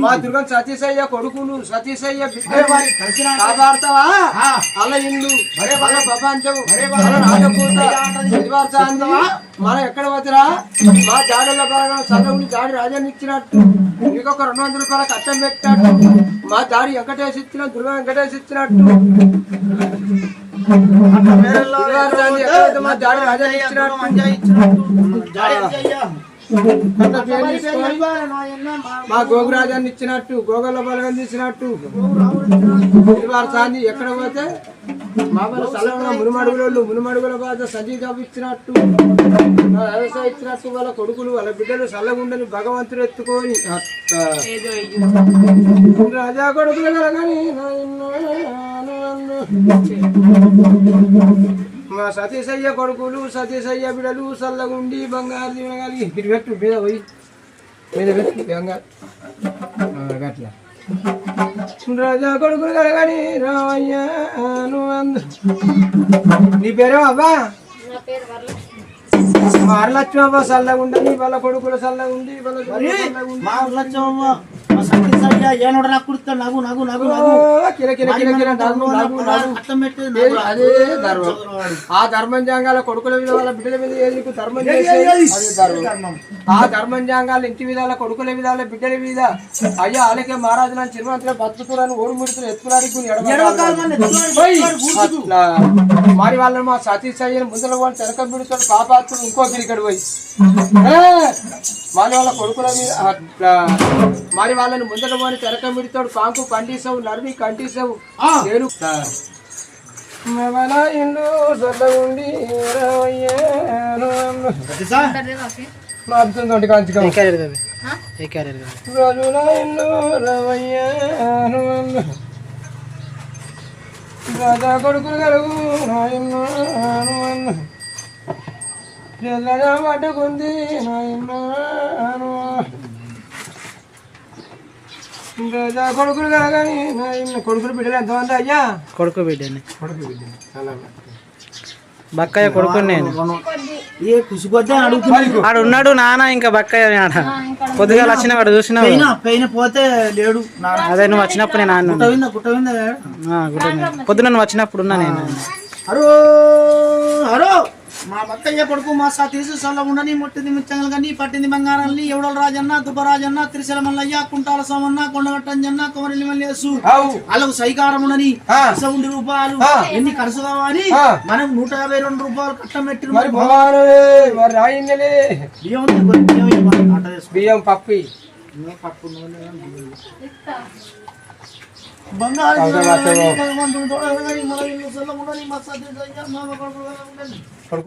మా దుర్గం సతీశయ్య కొడుకులు సతీశయ్య కాపాడతావా అలా ఇల్లు మన ప్రపంచం మన రాజపూత మనం ఎక్కడ పోతురా? మా జాడల భాగం చదువుని జాడి రాజాన్ని ఇచ్చినట్టు. ఇంకొక రెండు వందల రూపాయల కట్టం పెట్టినట్టు. మా దాడి వెంకటేష్ ఇచ్చిన దుర్గ వెంకటేష్ ఇచ్చినట్టు. మా జాడి రాజాన్ని ఇచ్చినట్టు. మా గోగురాజాన్ని ఇచ్చినట్టు గోగల బలగం తీసినట్టు. సాధి ఎక్కడ పోతే మా వాళ్ళ స్థలంలో మునుమడుగులు మునుమడుగుల బాధ సంజీవ్ ఇచ్చినట్టు. వ్యవసాయ ఇచ్చినట్టు వాళ్ళ కొడుకులు వాళ్ళ బిడ్డలు చల్లగుండని భగవంతుడు ఎత్తుకొని రాజా కొడుకులు కలగని మా సతీశయ్య కొడుకులు సతీశయ్య బిడలు చల్లగుండి బంగారు దినగలిగి ఇటు పెట్టు మీద పోయి మీద పెట్టు బంగారు ఆ, గట్లా. రాజా కొడుకులు కలగని రామయ్య నువ్వు అందు నీ పేరు అబ్బా వరలక్ష్మి. అబ్బా చల్లగుండని వాళ్ళ కొడుకులు చల్లగుండి వాళ్ళ చల్లగుండి. ఏనోడ నాకు కుడుతా నగు నగు నగు? అదే ధర్మం. ఆ ధర్మం జాంగాల కొడుకుల మీద వాళ్ళ బిడ్డల మీద నీకు ధర్మం ఆ ధర్మం జాంగాల ఇంటి విధాల కొడుకుల విధాల బిడ్డల మీద. అయ్యా అలాగే మహారాజు నన్ను చిరుమంత్రి బతుకుతున్నాను ఓడి ముడుతులు ఎత్తులాడికి అట్లా. మరి వాళ్ళని మా సతీష్ అయ్యని ముందర వాళ్ళు తెరక బిడుతాడు పాపాత్తుడు ఇంకో గిరికడు పోయి! మరి వాళ్ళ కొడుకుల మీద మరి వాళ్ళని ముందర పోని తెరక బిడుతాడు పాంకు కండిసావు. నడిమి కండిసావు నేను మెవల ఇల్లు రోజుల ఇల్లు రావయ్యాను రాజా కొడుకులు కలుగు నాయన్ను అను తెల్లగా పట్టుకుంది రాజా కొడుకులు నాయన్ను కొడుకులు బిడ్డలు ఎంతమంది అయ్యా? కొడుకు బిడ్డని. కొడుకు బిడ్డలు చాలా బక్కయ్య కొడుకు నేను. ఏ కుసిపోతే అడుగుతున్నా. ఆడు ఉన్నాడు నాన్న ఇంకా బక్కయ్య ఆడ. పొద్దుగా వచ్చిన వాడు చూసినావు. పైన పైన పోతే లేడు నా అదే నువ్వు వచ్చినప్పుడు నేను గుట్ట పొద్దున నువ్వు వచ్చినప్పుడు ఉన్నా నేను. హరో హరో. మా బక్కయ్య కొడుకు మా సా తీసి సల్ల ఉండని ముట్టింది మిచ్చంగలు కానీ పట్టింది బంగారాన్ని ఎవడల రాజన్న దుబ్బరాజన్న త్రిశల మల్లయ్య కుంటాల సోమన్న కొండగట్టంజన్న కొమరెల్లి మల్లేసు వాళ్ళకు సైకారం ఉండని. ఉండి రూపాయలు. ఎన్ని ఖర్చు కావాలి ఆ. మనం నూట యాభై రెండు రూపాయలు కట్టం పెట్టి పప్పి. పప్పు బియ్యం. బంగారు